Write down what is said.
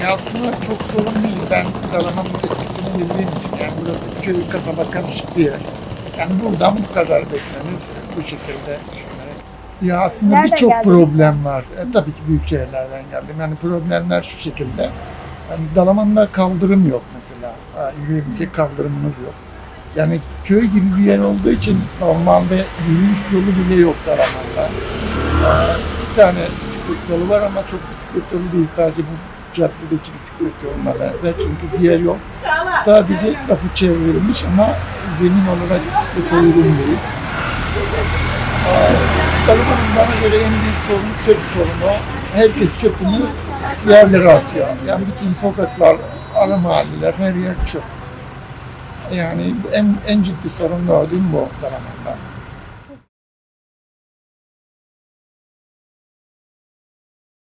Ya aslında çok sorun değil. Ben Dalaman'ın eskisini bildiğim için yani burası köy kasaba karışık bir yer. Yani buradan bu kadar beklenir. Bu şekilde düşünerek. Ya aslında birçok problem var. E, tabii ki büyük şehirlerden geldim. Yani problemler şu şekilde. Yani Dalaman'da kaldırım yok mesela. Ha, yürüyebilecek kaldırımımız yok. Yani köy gibi bir yer olduğu için normalde yürüyüş yolu bile yok Dalaman'da. Ee, iki tane bisiklet yolu var ama çok bisiklet yolu değil. Sadece bu caddedeki bisiklet yoluna benzer. Çünkü diğer yol sadece etrafı çevrilmiş ama zemin olarak bisiklete uygun değil. Dalaman'ın bana göre en büyük sorunu çöp sorunu. Herkes çöpünü yerlere atıyor. Yani bütün sokaklar, ara mahalleler, her yer çöp. Yani en, en ciddi sorun gördüğüm bu Dalaman'da.